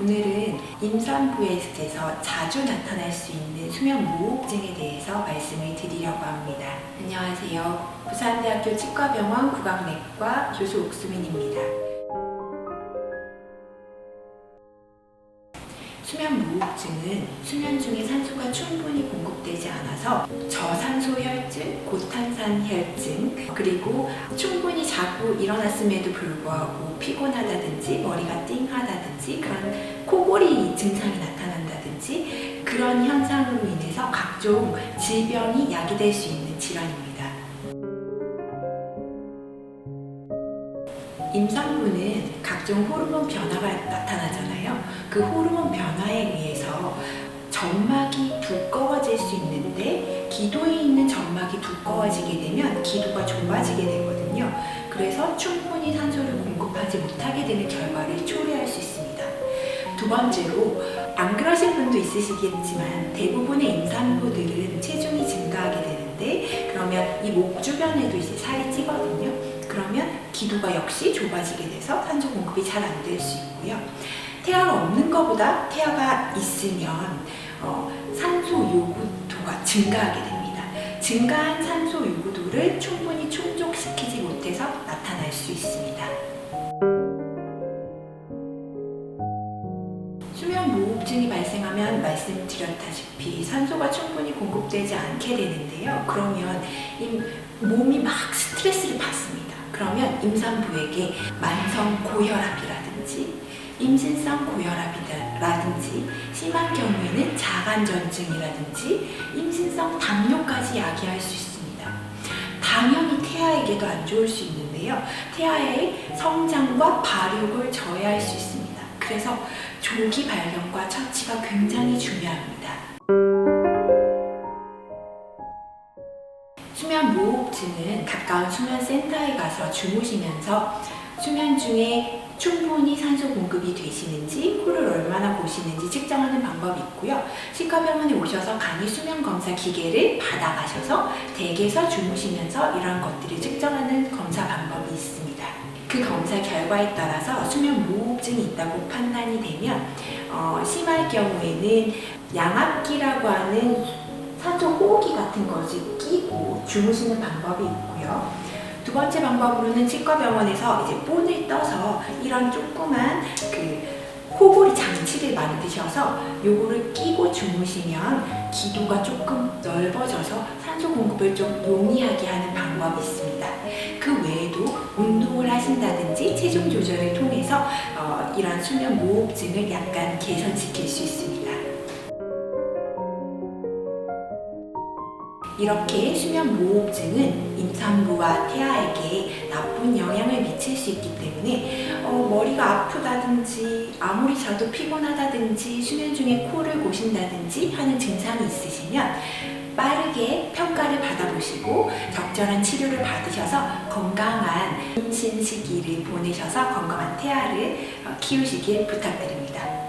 오늘은 임산부에서 자주 나타날 수 있는 수면 무호흡증에 대해서 말씀을 드리려고 합니다. 안녕하세요. 부산대학교 치과병원 구강내과 교수 옥수민입니다. 수면 무호흡증은 수면 중에 산소가 충분히 공급되지 않아서 저산소 혈증, 고탄산 혈증, 그리고 충분히 자고 일어났음에도 불구하고 피곤하다든지 머리가 띵하다 든지 그런 코골이 증상이 나타난다든지 그런 현상으로 인해서 각종 질병이 야기될 수 있는 질환입니다. 임산부는 각종 호르몬 변화가 나타나잖아요. 그 호르몬 변화에 의해서 점막이 두꺼워질 수 있는데 기도에 있는 점막이 두꺼워지게 되면 기도가 좁아지게 되거든요. 그래서 충분히 산소를 공급하지 못하게 되는 결과를 초래할 수 있습니다. 두 번째로 안 그러신 분도 있으시겠지만 대부분의 임산부들은 체중이 증가하게 되는데 그러면 이 목 주변에도 이제 살이 찌거든요. 그러면 기도가 역시 좁아지게 돼서 산소 공급이 잘 안 될 수 있고요. 태아가 없는 것보다 태아가 있으면 어, 산소 요구도가 증가하게 됩니다. 증가한 산소 요구도를 충분히 충족시키지 못해서 나타날 수 있습니다. 무호흡증이 발생하면 말씀드렸다시피 산소가 충분히 공급되지 않게 되는데요. 그러면 이 몸이 막 스트레스를 받습니다. 그러면 임산부에게 만성 고혈압이라든지 임신성 고혈압이라든지 심한 경우에는 자간전증이라든지 임신성 당뇨까지 야기할 수 있습니다. 당연히 태아에게도 안 좋을 수 있는데요. 태아의 성장과 발육을 저해할 수 있습니다. 그래서 조기 발견과 처치가 굉장히 중요합니다. 수면 무호흡증은 가까운 수면 센터에 가서 주무시면서 수면 중에 충분히 산소 공급이 되시는지 코를 얼마나 보시는지 측정하는 방법이 있고요. 치과병원에 오셔서 간이 수면 검사 기계를 받아가셔서 댁에서 주무시면서 이러한 것들을 측정하는 검사 방법이 있습니다. 그 검사 결과에 따라서 수면 무호흡증이 있다고 판단이 되면 어, 심할 경우에는 양압기라고 하는 산소 호흡기 같은 것을 끼고 주무시는 방법이 있고요. 두 번째 방법으로는 치과병원에서 이제 본을 떠서 이런 조그만 그 코골이 장치를 만드셔서 요거를 끼고 주무시면 기도가 조금 넓어져서 산소 공급을 좀 용이하게 하는 방법이 있습니다. 이러한 수면 무호흡증을 약간 개선시킬 수 있습니다. 이렇게 수면 무호흡증은 임산부와 태아에게 나쁜 영향을 미칠 수 있기 때문에 어, 머리가 아프다든지 아무리 자도 피곤하다든지 수면 중에 코를 고신다든지 하는 증상이 있으시면 빠르게 평가를 받아보시고 적절한 치료를 받으셔서 건강한 임신 시기를 보내셔서 건강한 태아를 어, 키우시길 부탁드립니다.